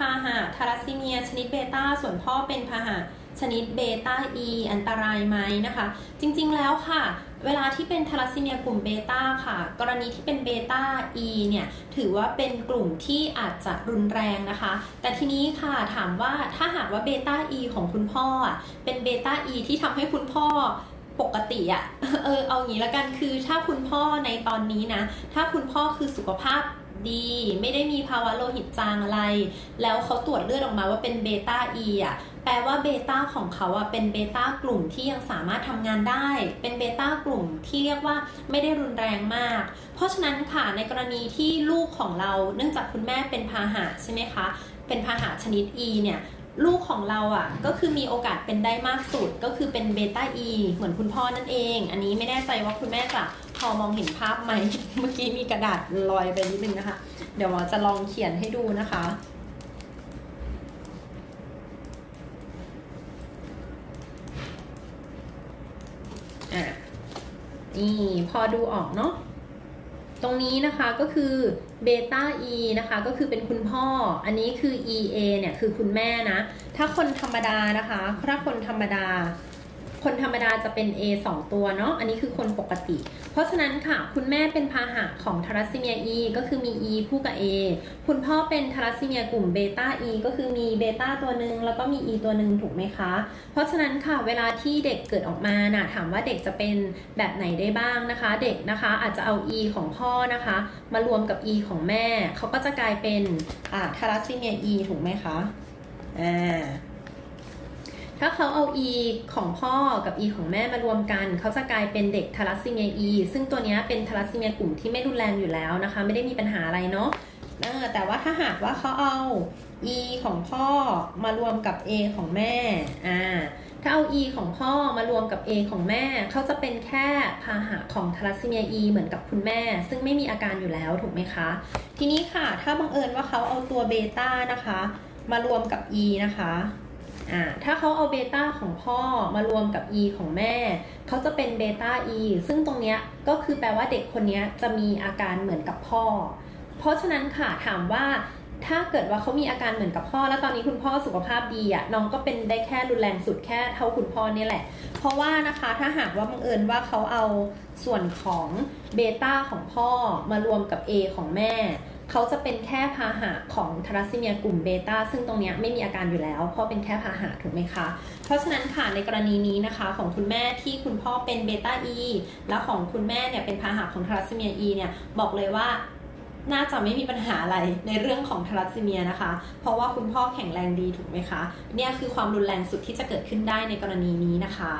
พาหะทารัสซีเมีย ชนิดเบต้า ส่วนพ่อเป็นพาหะชนิดเบต้าอีอันตรายไหมนะคะ จริงๆแล้วค่ะ เวลาที่เป็นทารัสซีเมียกลุ่มเบต้าค่ะ กรณีที่เป็นเบต้าอีเนี่ย ถือว่าเป็นกลุ่มที่อาจจะรุนแรงนะคะ แต่ทีนี้ค่ะถามว่าถ้าหากว่าเบต้าอีของคุณพ่อ เป็นเบต้าอีที่ทำให้คุณพ่อปกติอะเออเอางี้ละกันคือถ้าคุณพ่อในตอนนี้นะ ถ้าคุณพ่อคือสุขภาพ ดี ไม่ได้มีภาวะโลหิตจางอะไร แล้วเขาตรวจเลือดออกมาว่าเป็นเบต้าอีอะแปลว่าเบต้าของเขาอะเป็นเบต้ากลุ่มที่ยังสามารถทำงานได้ เป็นเบต้ากลุ่มที่เรียกว่าไม่ได้รุนแรงมาก เพราะฉะนั้นค่ะในกรณีที่ลูกของเราเนื่องจากคุณแม่เป็นพาหะใช่ไหมคะ เป็นพาหะชนิด E เนี่ยลูกของเราอะก็คือมีโอกาสเป็นได้มากสุดก็คือเป็นเบต้าอีเหมือนคุณพ่อนั่นเอง อันนี้ไม่แน่ใจว่าคุณแม่จะ พอมองเห็นภาพไหม เมื่อกี้มีกระดาษลอยไปนิดนึงนะคะ เดี๋ยวหมอจะลองเขียนให้ดูนะคะ อะ นี่พอดูออกเนาะ ตรงนี้นะคะก็คือเบต้า E นะคะ ก็คือเป็นคุณพ่อ อันนี้คือ EA เนี่ย คือคุณแม่นะ ถ้าคนธรรมดานะคะ ถ้าคนธรรมดา คนธรรมดาจะเป็น A 2 ตัวเนาะ อันนี้คือคนปกติ เพราะฉะนั้นค่ะ คุณแม่เป็นพาหะของทารัสซีเมีย E ก็คือมี E คู่กับ A คุณพ่อเป็นทารัสซีเมียกลุ่มเบต้า E ก็คือมีเบต้าตัวหนึ่งแล้วก็มี E ตัวหนึ่งถูกไหมคะ เพราะฉะนั้นค่ะ เวลาที่เด็กเกิดออกมาน่ะ ถามว่าเด็กจะเป็นแบบไหนได้บ้างนะคะ เด็กนะคะอาจจะเอา E ของพ่อนะคะ มารวมกับ E ของแม่ เขาก็จะกลายเป็นทารัสซีเมีย E ถูกไหมคะ อ่า ถ้าเขาเอา E ของพ่อกับ E ของแม่มารวมกัน เขาจะกลายเป็นเด็กทารัสซีเมีย E ซึ่งตัวนี้เป็นทารัสซีเมียกลุ่มที่ไม่รุนแรงอยู่แล้วนะคะ ไม่ได้มีปัญหาอะไรเนาะแต่ว่าถ้าหากว่าเขาเอา E ของพ่อมารวมกับ A ของแม่อ่าถ้าเอา E ของพ่อมารวมกับ A ของแม่ เขาจะเป็นแค่พาหะของทารัสซีเมีย E เหมือนกับคุณแม่ ซึ่งไม่มีอาการอยู่แล้วถูกไหมคะ ทีนี้ค่ะ ถ้าบังเอิญว่าเขาเอาตัวเบต้านะคะ มารวมกับ E นะคะ อ่าถ้าเขาเอาเบต้าของพ่อมารวมกับ E ของแม่ เขาจะเป็นเบต้า E ซึ่งตรงเนี้ยก็คือแปลว่าเด็กคนนี้จะมีอาการเหมือนกับพ่อ เพราะฉะนั้นค่ะถามว่าถ้าเกิดว่าเขามีอาการเหมือนกับพ่อ แล้วตอนนี้คุณพ่อสุขภาพดีอะน้องก็เป็นได้แค่รุนแรงสุดแค่เท่าคุณพ่อเนี่ยแหละ เพราะว่านะคะถ้าหากว่าบังเอิญว่าเขาเอาส่วนของเบต้าของพ่อมารวมกับ A ของแม่ เขาจะเป็นแค่พาหะของทรัสซีเมียกลุ่มเบต้าซึ่งตรงนี้ไม่มีอาการอยู่แล้ว เพราะเป็นแค่พาหะถูกไหมคะ เพราะฉะนั้นค่ะในกรณีนี้นะคะของคุณแม่ที่คุณพ่อเป็นเบต้าอีแล้วของคุณแม่เนี่ยเป็นพาหะของทรัสซีเมียอีเนี่ยบอกเลยว่าน่าจะไม่มีปัญหาอะไรในเรื่องของทรัสซีเมียนะคะ เพราะว่าคุณพ่อแข็งแรงดีถูกไหมคะ เนี่ยคือความรุนแรงสุดที่จะเกิดขึ้นได้ในกรณีนี้นะคะ